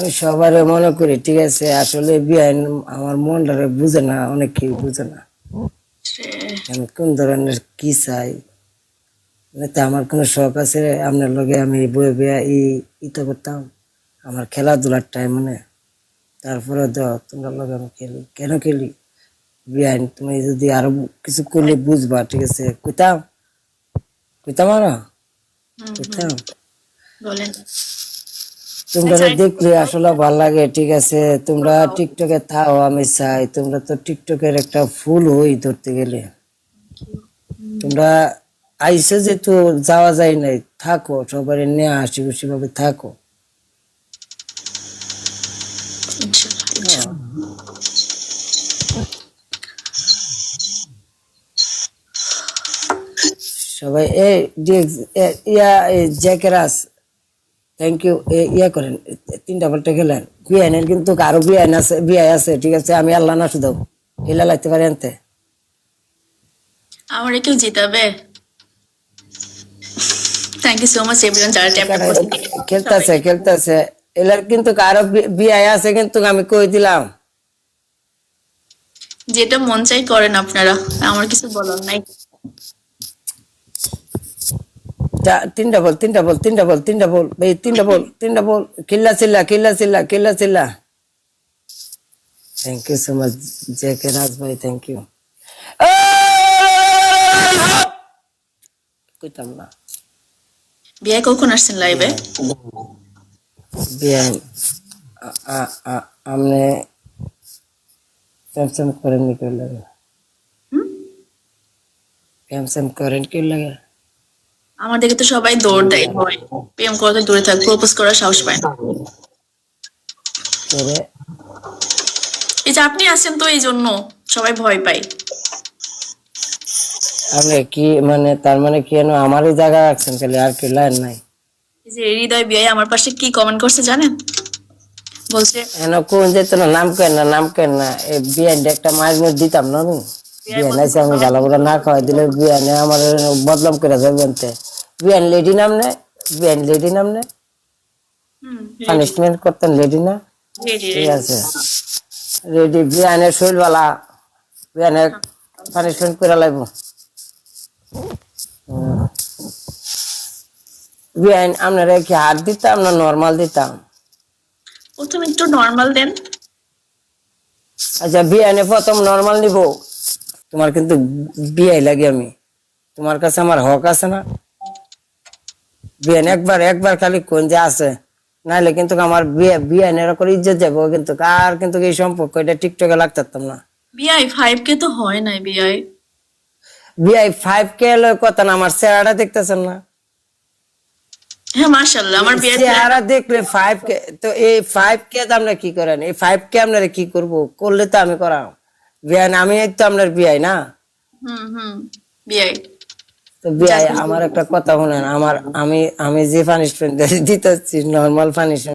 আমি সবারে মনে করি ঠিক আছে? আসলে বিআইন আমার মনটারে বুঝে না অনেক কেউ বুঝে না। আমি কোন ধরনের কি চাই? মানে তা আমার কোনো শখ আছে আপনার লগে আমি বয়ে বয়ে ই ইতো করতাম আমার খেলাধুলার টাইম মানে তারপরে তো তোমরা লগে আমি খেলি। কেন খেলি? বিআইন তুমি যদি আরও কিছু করলে বুঝবা ঠিক আছে? কইতাম? কইতাম আর? কইতাম? বলেন। তোমরা দেখলে আসলে ভালো লাগে ঠিক আছে? তোমরা টিকটকে থাও আমি চাই। তোমরা তো টিকটকের একটা ফুল হই ধরতে গেলে। তোমরা আইসে যেহেতু যাওয়া যায় নাই থাকো সবাই নিয়ে হাসি খুশি ভাবে থাকো। সবাই এ- ইয়া জ্যাকেরাস থ্যাংক ইউ ইয়া করেন তিনটা বলটা গেলেন। বিআইনের কিন্তু আরও বিআইন আছে বিআই আছে ঠিক আছে আমি আল্লাহ না শুধু হিলা লাগতে পারি আনতে। আমারে কেউ জিতাবে? Thank you so much everyone যারা ট্যাপ খেলতেছে খেলতেছে। এলার কিন্তু কারও বিআই আছে কিন্তু আমি কই দিলাম? যেটা মন চাই করেন আপনারা আমার কিছু বলার নাই। তিনটা বল তিনটা বল তিনটা বল তিনটা বল ভাই তিনটা বল তিনটা বল কিল্লা চিল্লা কিল্লা চিল্লা কিল্লা চিল্লা thank you so much J K Raj ভাই থ্যাংক ইউ কইতাম না। বিয়ে কখন আসছেন লাইভে বিয়ান আমনে প্যামস্যাম করেন নি কেউ লাগে। প্যামস্যাম করেন কেউ লাগে? আমার দিকে তো সবাই দৌড় দেয় ভয়। প্রেম করতে দূরে থাক প্রপোজ করার সাহস পায় না। এই যে আপনি আসেন তো এই জন্য সবাই ভয় পায়। আপনি কি মানে তার মানে কি যেন আমারই জায়গা রাখছেন আর কি লাইন নাই। এই যে হৃদয় বিয়ে আমার পাশে কি কমেন্ট করছে জানেন? বলছে এন কোন যেত না নাম কেন না নাম কেন না এই বিয়ান একটা মধ্যে দিতাম না আমি। আছে আমি ভালো করে না খাওয়াই দিলে বিয়ানে আমার বদলাম করে যাবে আনতে বিয়ান লেডি নাম নে বিয়ান লেডি নাম নে হুম। পানিশমেন্ট করতেন লেডি না। ঠিক আছে। রেডি বিয়ানের শৈলবালা বিয়ানের পানিশমেন্ট করে লাগবো বিয়ান আপনারা কি হাত দিতাম না নর্মাল দিতাম? প্রথম একটু নর্মাল দেন। আচ্ছা বিয়ানে প্রথম নর্মাল নিব। তোমার কিন্তু বিয়াই লাগে আমি। তোমার কাছে আমার হক আছে না? বিয়ান একবার একবার খালি কোন যে আছে। নাইলে কিন্তু আমার বিয়ে বিয়ানের করে ইজ্জত যাব কিন্তু কার কিন্তু এই সম্পর্ক এটা টিকটকে লাগতাম না। বিআই ফাইভ কে তো হয় নাই বিআই বিআই ফাইভ কে এলো কথা না আমার চেহারাটা দেখতেছেন না। হ্যাঁ মাশাল্লাহ আমার চেহারা দেখলে ফাইভ কে তো এই ফাইভ কে আমরা কি করেন? এই ফাইভ কে আপনারা কি করব? করলে তো আমি করাম। বিয়ান আমি তো আপনার বিয়াই না। হুম হুম বিআই তো বিয়াই আমার একটা কথা শুনেন আমার আমি আমি যে পানিশমেন্ট দিতেছি নর্মাল পানিশমেন্ট